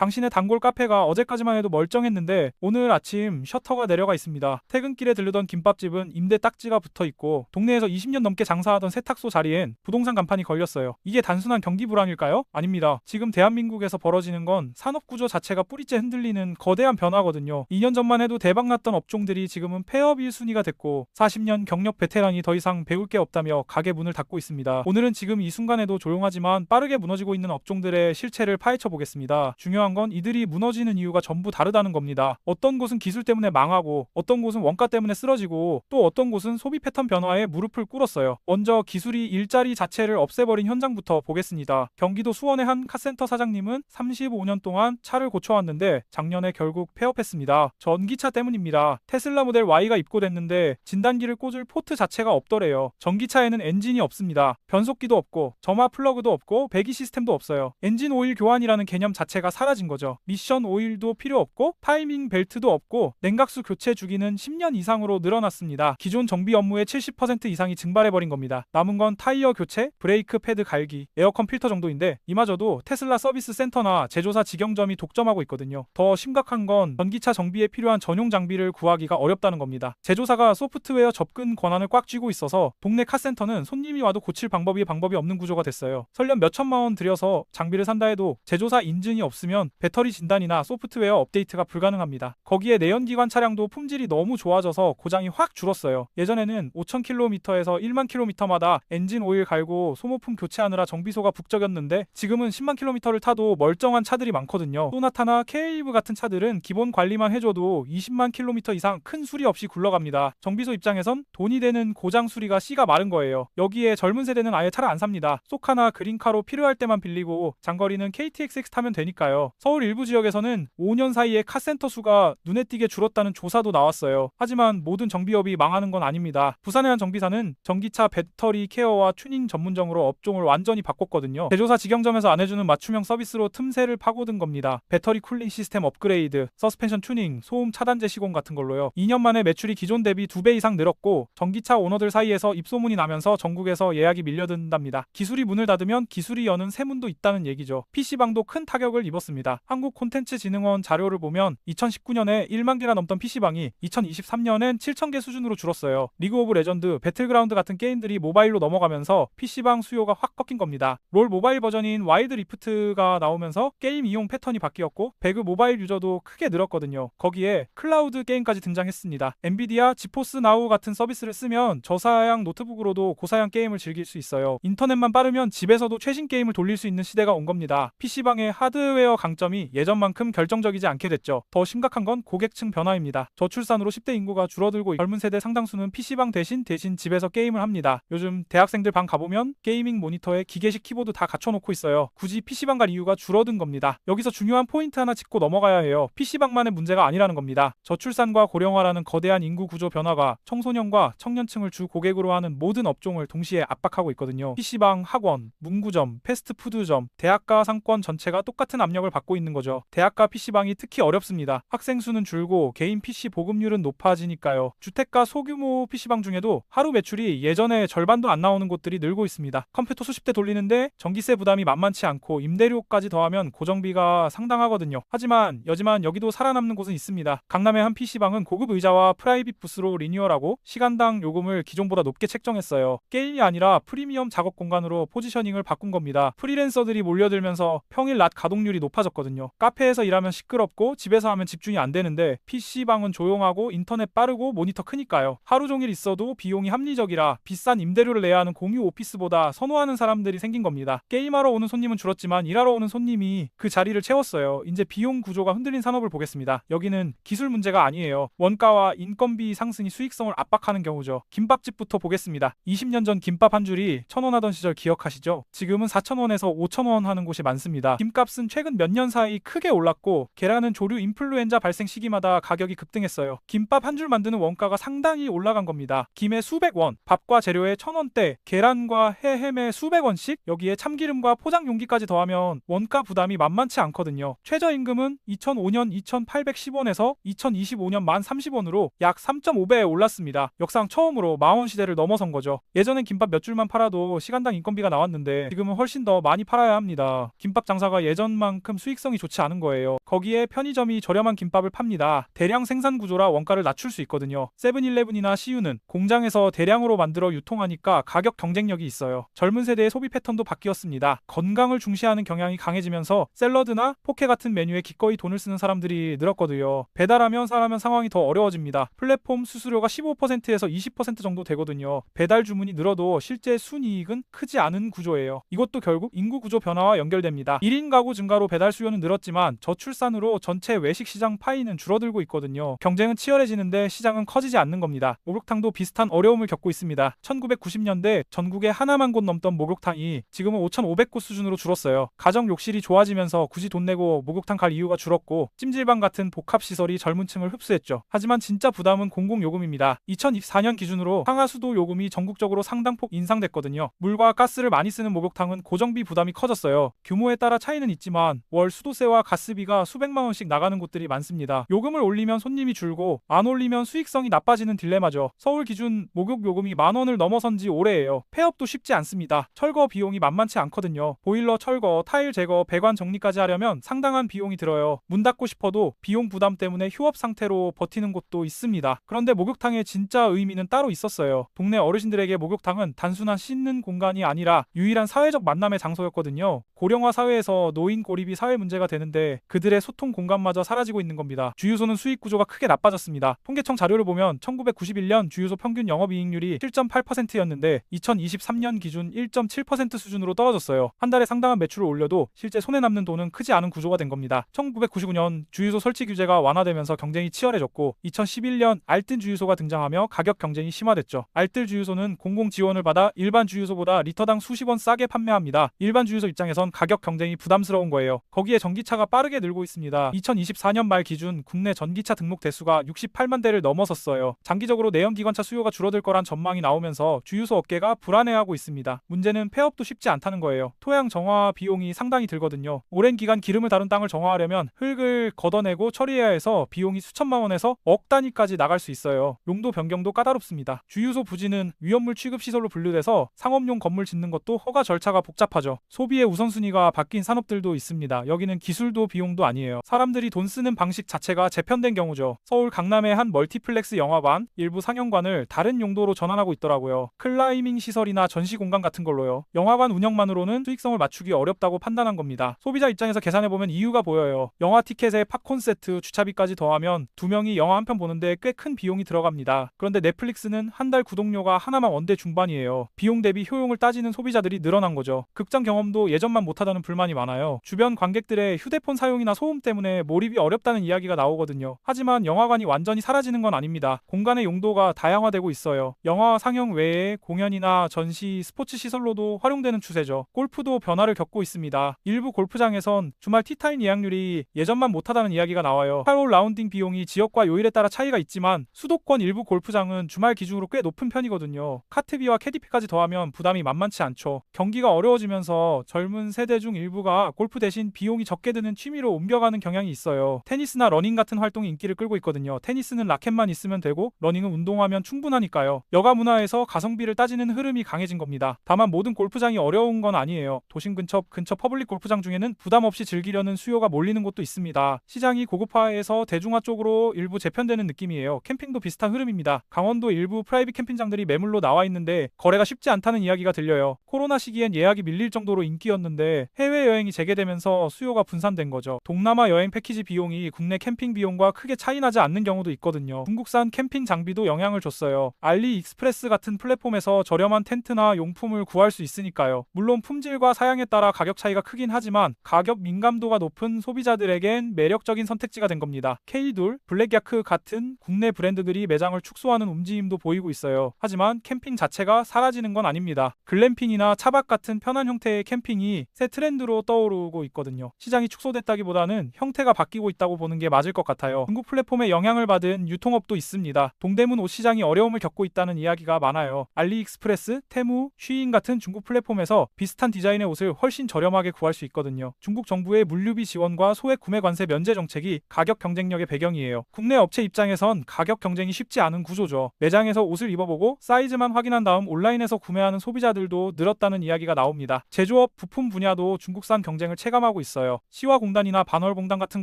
당신의 단골 카페가 어제까지만 해도 멀쩡했는데 오늘 아침 셔터가 내려가 있습니다. 퇴근길에 들르던 김밥집은 임대 딱지가 붙어 있고 동네에서 20년 넘게 장사하던 세탁소 자리엔 부동산 간판이 걸렸어요. 이게 단순한 경기 불황일까요? 아닙니다. 지금 대한민국에서 벌어지는 건 산업 구조 자체가 뿌리째 흔들리는 거대한 변화거든요. 2년 전만 해도 대박났던 업종들이 지금은 폐업 1순위가 됐고 40년 경력 베테랑이 더 이상 배울 게 없다며 가게 문을 닫고 있습니다. 오늘은 지금 이 순간에도 조용하지만 빠르게 무너지고 있는 업종들의 실체를 파헤쳐 보겠습니다. 중요한 건 이들이 무너지는 이유가 전부 다르다는 겁니다. 어떤 곳은 기술 때문에 망하고 어떤 곳은 원가 때문에 쓰러지고 또 어떤 곳은 소비 패턴 변화에 무릎을 꿇었어요. 먼저 기술이 일자리 자체를 없애버린 현장부터 보겠습니다. 경기도 수원의 한 카센터 사장님은 35년 동안 차를 고쳐왔는데 작년에 결국 폐업했습니다. 전기차 때문입니다. 테슬라 모델 Y가 입고됐는데 진단기를 꽂을 포트 자체가 없더래요. 전기차에는 엔진이 없습니다. 변속기도 없고 점화 플러그도 없고 배기 시스템도 없어요. 엔진 오일 교환이라는 개념 자체가 사라 진 거죠. 미션 오일도 필요 없고 타이밍 벨트도 없고 냉각수 교체 주기는 10년 이상으로 늘어났습니다. 기존 정비 업무의 70% 이상이 증발해버린 겁니다. 남은 건 타이어 교체, 브레이크 패드 갈기, 에어컨 필터 정도인데 이마저도 테슬라 서비스 센터나 제조사 직영점이 독점하고 있거든요. 더 심각한 건 전기차 정비에 필요한 전용 장비를 구하기가 어렵다는 겁니다. 제조사가 소프트웨어 접근 권한을 꽉 쥐고 있어서 동네 카센터는 손님이 와도 고칠 방법이 방법이 없는 구조가 됐어요. 설령 몇 천만 원 들여서 장비를 산다 해도 제조사 인증이 없으면 배터리 진단이나 소프트웨어 업데이트가 불가능합니다. 거기에 내연기관 차량도 품질이 너무 좋아져서 고장이 확 줄었어요. 예전에는 5,000km에서 1만 km마다 엔진 오일 갈고 소모품 교체하느라 정비소가 북적였는데 지금은 10만 km를 타도 멀쩡한 차들이 많거든요. 소나타나 케이브 같은 차들은 기본 관리만 해줘도 20만 km 이상 큰 수리 없이 굴러갑니다. 정비소 입장에선 돈이 되는 고장 수리가 씨가 마른 거예요. 여기에 젊은 세대는 아예 차를 안 삽니다. 소카나 그린카로 필요할 때만 빌리고 장거리는 KTXX 타면 되니까요. 서울 일부 지역에서는 5년 사이에 카센터 수가 눈에 띄게 줄었다는 조사도 나왔어요. 하지만 모든 정비업이 망하는 건 아닙니다. 부산의 한 정비사는 전기차 배터리 케어와 튜닝 전문점으로 업종을 완전히 바꿨거든요. 제조사 직영점에서 안 해주는 맞춤형 서비스로 틈새를 파고든 겁니다. 배터리 쿨링 시스템 업그레이드, 서스펜션 튜닝, 소음 차단제 시공 같은 걸로요. 2년 만에 매출이 기존 대비 2배 이상 늘었고 전기차 오너들 사이에서 입소문이 나면서 전국에서 예약이 밀려든답니다. 기술이 문을 닫으면 기술이 여는 새 문도 있다는 얘기죠. PC방도 큰 타격을 입었습니다. 한국 콘텐츠 진흥원 자료를 보면 2019년에 1만 개가 넘던 PC방이 2023년엔 7천 개 수준으로 줄었어요. 리그 오브 레전드, 배틀그라운드 같은 게임들이 모바일로 넘어가면서 PC방 수요가 확 꺾인 겁니다. 롤 모바일 버전인 와일드 리프트가 나오면서 게임 이용 패턴이 바뀌었고 배그 모바일 유저도 크게 늘었거든요. 거기에 클라우드 게임까지 등장했습니다. 엔비디아 지포스 나우 같은 서비스를 쓰면 저사양 노트북으로도 고사양 게임을 즐길 수 있어요. 인터넷만 빠르면 집에서도 최신 게임을 돌릴 수 있는 시대가 온 겁니다. PC방의 하드웨어 강 점이 예전만큼 결정적이지 않게 됐죠. 더 심각한 건 고객층 변화입니다. 저출산으로 10대 인구가 줄어들고 젊은 세대 상당수는 PC방 대신 대신 집에서 게임을 합니다. 요즘 대학생들 방 가보면 게이밍 모니터에 기계식 키보드 다 갖춰놓고 있어요. 굳이 PC방 갈 이유가 줄어든 겁니다. 여기서 중요한 포인트 하나 짚고 넘어가야 해요. PC방만의 문제가 아니라는 겁니다. 저출산과 고령화라는 거대한 인구 구조 변화가 청소년과 청년층을 주 고객으로 하는 모든 업종을 동시에 압박하고 있거든요. PC방, 학원, 문구점, 패스트푸드점, 대학가 상권 전체가 똑같은 압력을 받고 있는 거죠. 대학가 PC방이 특히 어렵습니다. 학생 수는 줄고 개인 PC 보급률은 높아지니까요. 주택가 소규모 PC방 중에도 하루 매출이 예전에 절반도 안 나오는 곳들이 늘고 있습니다. 컴퓨터 수십 대 돌리는데 전기세 부담이 만만치 않고 임대료까지 더하면 고정비가 상당하거든요. 하지만 여지만 여기도 살아남는 곳은 있습니다. 강남의 한 PC방은 고급 의자와 프라이빗 부스로 리뉴얼하고 시간당 요금을 기존보다 높게 책정했어요. 게임이 아니라 프리미엄 작업 공간으로 포지셔닝을 바꾼 겁니다. 프리랜서들이 몰려들면서 평일 낮 가동률이 높아졌 거든요. 카페에서 일하면 시끄럽고 집에서 하면 집중이 안 되는데 PC방은 조용하고 인터넷 빠르고 모니터 크니까요. 하루 종일 있어도 비용이 합리적이라 비싼 임대료를 내야 하는 공유 오피스보다 선호하는 사람들이 생긴 겁니다. 게임하러 오는 손님은 줄었지만 일하러 오는 손님이 그 자리를 채웠어요. 이제 비용 구조가 흔들린 산업을 보겠습니다. 여기는 기술 문제가 아니에요. 원가와 인건비 상승이 수익성을 압박하는 경우죠. 김밥집부터 보겠습니다. 20년 전 김밥 한 줄이 1,000원 하던 시절 기억하시죠? 지금은 4,000원에서 5,000원 하는 곳이 많습니다. 김값은 최근 몇년 사이 크게 올랐고 계란은 조류 인플루엔자 발생 시기마다 가격이 급등했어요. 김밥 한 줄 만드는 원가가 상당히 올라간 겁니다. 김에 수백 원, 밥과 재료에 천 원대, 계란과 해 햄에 수백 원씩, 여기에 참기름과 포장 용기까지 더하면 원가 부담이 만만치 않거든요. 최저임금은 2005년 2,810원에서 2025년 1,030원으로 약 3.5배 올랐습니다. 역상 처음으로 만원 시대를 넘어선 거죠. 예전엔 김밥 몇 줄만 팔아도 시간당 인건비가 나왔는데 지금은 훨씬 더 많이 팔아야 합니다. 김밥 장사가 예전만큼 수익 수익성이 좋지 않은 거예요. 거기에 편의점이 저렴한 김밥을 팝니다. 대량 생산 구조라 원가를 낮출 수 있거든요. 세븐일레븐이나 CU는 공장에서 대량으로 만들어 유통하니까 가격 경쟁력이 있어요. 젊은 세대의 소비 패턴도 바뀌었습니다. 건강을 중시하는 경향이 강해지면서 샐러드나 포케 같은 메뉴에 기꺼이 돈을 쓰는 사람들이 늘었거든요. 배달하면 사라면 상황이 더 어려워집니다. 플랫폼 수수료가 15%에서 20% 정도 되거든요. 배달 주문이 늘어도 실제 순이익은 크지 않은 구조예요. 이것도 결국 인구 구조 변화와 연결됩니다. 1인 가구 증가로 배달 수 요는 늘었지만 저출산으로 전체 외식 시장 파이는 줄어들고 있거든요. 경쟁은 치열해지는데 시장은 커지지 않는 겁니다. 목욕탕도 비슷한 어려움을 겪고 있습니다. 1990년대 전국에 하나만 곳 넘던 목욕탕이 지금은 5,500곳 수준으로 줄었어요. 가정 욕실이 좋아지면서 굳이 돈 내고 목욕탕 갈 이유가 줄었고 찜질방 같은 복합 시설이 젊은 층을 흡수했죠. 하지만 진짜 부담은 공공요금입니다. 2024년 기준으로 상하수도 요금이 전국적으로 상당폭 인상됐거든요. 물과 가스를 많이 쓰는 목욕탕은 고정비 부담이 커졌어요. 규모에 따라 차이는 있지만 월 수도세와 가스비가 수백만 원씩 나가는 곳들이 많습니다. 요금을 올리면 손님이 줄고 안 올리면 수익성이 나빠지는 딜레마죠. 서울 기준 목욕 요금이 만 원을 넘어선 지 오래예요. 폐업도 쉽지 않습니다. 철거 비용이 만만치 않거든요. 보일러 철거, 타일 제거, 배관 정리까지 하려면 상당한 비용이 들어요. 문 닫고 싶어도 비용 부담 때문에 휴업 상태로 버티는 곳도 있습니다. 그런데 목욕탕의 진짜 의미는 따로 있었어요. 동네 어르신들에게 목욕탕은 단순한 씻는 공간이 아니라 유일한 사회적 만남의 장소였거든요. 고령화 사회에서 노인 고립이 사회 문제가 되는데 그들의 소통 공간마저 사라지고 있는 겁니다. 주유소는 수익 구조가 크게 나빠졌습니다. 통계청 자료를 보면 1991년 주유소 평균 영업이익률이 7.8%였는데 2023년 기준 1.7% 수준으로 떨어졌어요. 한 달에 상당한 매출을 올려도 실제 손에 남는 돈은 크지 않은 구조가 된 겁니다. 1999년 주유소 설치 규제가 완화되면서 경쟁이 치열해졌고 2011년 알뜰 주유소가 등장하며 가격 경쟁이 심화됐죠. 알뜰 주유소는 공공 지원을 받아 일반 주유소보다 리터당 수십 원 싸게 판매합니다. 일반 주유소 입장에선 가격 경쟁이 부담스러운 거예요. 거기에 전기차가 빠르게 늘고 있습니다. 2024년 말 기준 국내 전기차 등록 대수가 68만 대를 넘어섰어요. 장기적으로 내연기관차 수요가 줄어들 거란 전망이 나오면서 주유소 업계가 불안해하고 있습니다. 문제는 폐업도 쉽지 않다는 거예요. 토양 정화 비용이 상당히 들거든요. 오랜 기간 기름을 다룬 땅을 정화하려면 흙을 걷어내고 처리해야 해서 비용이 수천만 원에서 억 단위까지 나갈 수 있어요. 용도 변경도 까다롭습니다. 주유소 부지는 위험물 취급 시설로 분류돼서 상업용 건물 짓는 것도 허가 절차가 복잡하죠. 소비의 우선순위가 바뀐 산업들도 있습니다. 여기는 기술도 비용도 아니에요. 사람들이 돈 쓰는 방식 자체가 재편된 경우죠. 서울 강남의 한 멀티플렉스 영화관, 일부 상영관을 다른 용도로 전환하고 있더라고요. 클라이밍 시설이나 전시 공간 같은 걸로요. 영화관 운영만으로는 수익성을 맞추기 어렵다고 판단한 겁니다. 소비자 입장에서 계산해보면 이유가 보여요. 영화 티켓에 팝콘 세트, 주차비까지 더하면 두 명이 영화 한 편 보는데 꽤 큰 비용이 들어갑니다. 그런데 넷플릭스는 한 달 구독료가 하나만 원대 중반이에요. 비용 대비 효용을 따지는 소비자들이 늘어난 거죠. 극장 경험도 예전만 못하다는 불만이 많아요. 주변 관객 들의 휴대폰 사용이나 소음 때문에 몰입이 어렵다는 이야기가 나오거든요. 하지만 영화관이 완전히 사라지는 건 아닙니다. 공간의 용도가 다양화되고 있어요. 영화 상영 외에 공연이나 전시, 스포츠 시설로도 활용되는 추세죠. 골프도 변화를 겪고 있습니다. 일부 골프장에선 주말 티타임 예약률이 예전만 못하다는 이야기가 나와요. 8홀 라운딩 비용이 지역과 요일에 따라 차이가 있지만 수도권 일부 골프장은 주말 기준으로 꽤 높은 편이거든요. 카트비와 캐디피까지 더하면 부담이 만만치 않죠. 경기가 어려워지면서 젊은 세대 중 일부가 골프 대신 비용 이 적게 드는 취미로 옮겨가는 경향이 있어요. 테니스나 러닝 같은 활동이 인기를 끌고 있거든요. 테니스는 라켓만 있으면 되고 러닝은 운동하면 충분하니까요. 여가 문화에서 가성비를 따지는 흐름이 강해진 겁니다. 다만 모든 골프장이 어려운 건 아니에요. 도심 근처 근처 퍼블릭 골프장 중에는 부담 없이 즐기려는 수요가 몰리는 곳도 있습니다. 시장이 고급화해서 대중화 쪽으로 일부 재편되는 느낌이에요. 캠핑도 비슷한 흐름입니다. 강원도 일부 프라이빗 캠핑장들이 매물로 나와 있는데 거래가 쉽지 않다는 이야기가 들려요. 코로나 시기엔 예약이 밀릴 정도로 인기였는데 해외 여행이 재개되면서 수요가 분산된 거죠. 동남아 여행 패키지 비용이 국내 캠핑 비용과 크게 차이나지 않는 경우도 있거든요. 중국산 캠핑 장비도 영향을 줬어요. 알리 익스프레스 같은 플랫폼에서 저렴한 텐트나 용품을 구할 수 있으니까요. 물론 품질과 사양에 따라 가격 차이가 크긴 하지만 가격 민감도가 높은 소비자들에겐 매력적인 선택지가 된 겁니다. K둘, 블랙야크 같은 국내 브랜드들이 매장을 축소하는 움직임도 보이고 있어요. 하지만 캠핑 자체가 사라지는 건 아닙니다. 글램핑이나 차박 같은 편한 형태의 캠핑이 새 트렌드로 떠오르고 있거든요. 시장이 축소됐다기보다는 형태가 바뀌고 있다고 보는 게 맞을 것 같아요. 중국 플랫폼에 영향을 받은 유통업도 있습니다. 동대문 옷 시장이 어려움을 겪고 있다는 이야기가 많아요. 알리익스프레스, 테무, 쉬인 같은 중국 플랫폼에서 비슷한 디자인의 옷을 훨씬 저렴하게 구할 수 있거든요. 중국 정부의 물류비 지원과 소액 구매 관세 면제 정책이 가격 경쟁력의 배경이에요. 국내 업체 입장에선 가격 경쟁이 쉽지 않은 구조죠. 매장에서 옷을 입어보고 사이즈만 확인한 다음 온라인에서 구매하는 소비자들도 늘었다는 이야기가 나옵니다. 제조업, 부품 분야도 중국산 경쟁을 체감하고 있어요. 있어요. 시와 공단이나 반월공단 같은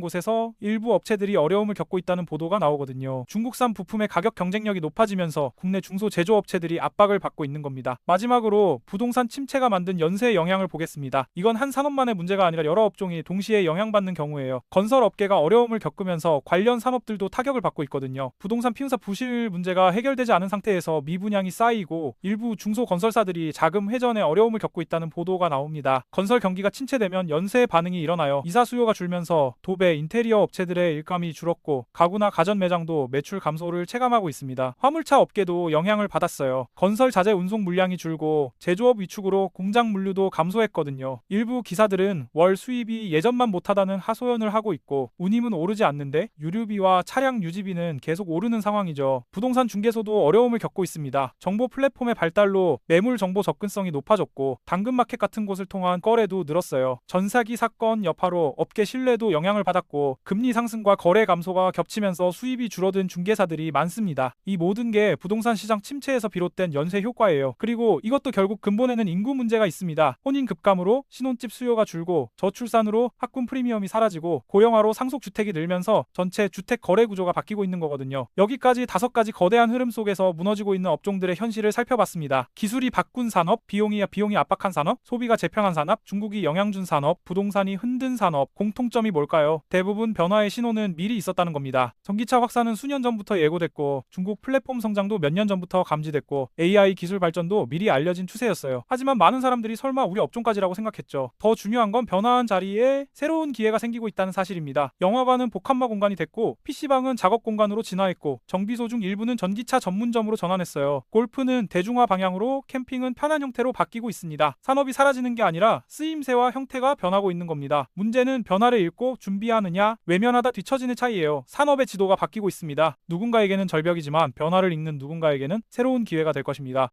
곳에서 일부 업체들이 어려움을 겪고 있다는 보도가 나오거든요. 중국산 부품의 가격 경쟁력이 높아지면서 국내 중소 제조업체들이 압박을 받고 있는 겁니다. 마지막으로 부동산 침체가 만든 연쇄의 영향을 보겠습니다. 이건 한 산업만의 문제가 아니라 여러 업종이 동시에 영향받는 경우예요. 건설 업계가 어려움을 겪으면서 관련 산업들도 타격을 받고 있거든요. 부동산 피운사 부실 문제가 해결되지 않은 상태에서 미분양이 쌓이고 일부 중소 건설사들이 자금 회전에 어려움을 겪고 있다는 보도가 나옵니다. 건설 경기가 침체되면 연쇄 반응이 일어나요. 이사 수요가 줄면서 도배, 인테리어 업체들의 일감이 줄었고 가구나 가전 매장도 매출 감소를 체감하고 있습니다. 화물차 업계도 영향을 받았어요. 건설 자재 운송 물량이 줄고 제조업 위축으로 공장 물류도 감소했거든요. 일부 기사들은 월 수입이 예전만 못하다는 하소연을 하고 있고 운임은 오르지 않는데 유류비와 차량 유지비는 계속 오르는 상황이죠. 부동산 중개소도 어려움을 겪고 있습니다. 정보 플랫폼의 발달로 매물 정보 접근성이 높아졌고 당근마켓 같은 곳을 통한 거래도 늘었어요. 전사기 사건 여파로 업계 신뢰도 영향을 받았고 금리 상승과 거래 감소가 겹치면서 수입이 줄어든 중개사들이 많습니다. 이 모든 게 부동산 시장 침체에서 비롯된 연쇄 효과예요. 그리고 이것도 결국 근본에는 인구 문제가 있습니다. 혼인 급감으로 신혼집 수요가 줄고 저출산으로 학군 프리미엄이 사라지고 고령화로 상속 주택이 늘면서 전체 주택 거래 구조가 바뀌고 있는 거거든요. 여기까지 다섯 가지 거대한 흐름 속에서 무너지고 있는 업종들의 현실을 살펴봤습니다. 기술이 바꾼 산업, 비용이 비용이 압박한 산업, 소비가 재평한 산업, 중국이 영향 준 산업, 부동산이 흔든 산업, 공통점이 뭘까요? 대부분 변화의 신호는 미리 있었다는 겁니다. 전기차 확산은 수년 전부터 예고됐고 중국 플랫폼 성장도 몇 년 전부터 감지됐고 AI 기술 발전도 미리 알려진 추세였어요. 하지만 많은 사람들이 설마 우리 업종까지라고 생각했죠. 더 중요한 건 변화한 자리에 새로운 기회가 생기고 있다는 사실입니다. 영화관은 복합마 공간이 됐고 PC방은 작업 공간으로 진화했고 정비소 중 일부는 전기차 전문점으로 전환했어요. 골프는 대중화 방향으로 캠핑은 편한 형태로 바뀌고 있습니다. 산업이 사라지는 게 아니라 쓰임새와 형태가 변하고 있는 겁 니다. 문제는 변화를 읽고 준비하느냐, 외면하다 뒤처지는 차이예요. 산업의 지도가 바뀌고 있습니다. 누군가에게는 절벽이지만 변화를 읽는 누군가에게는 새로운 기회가 될 것입니다.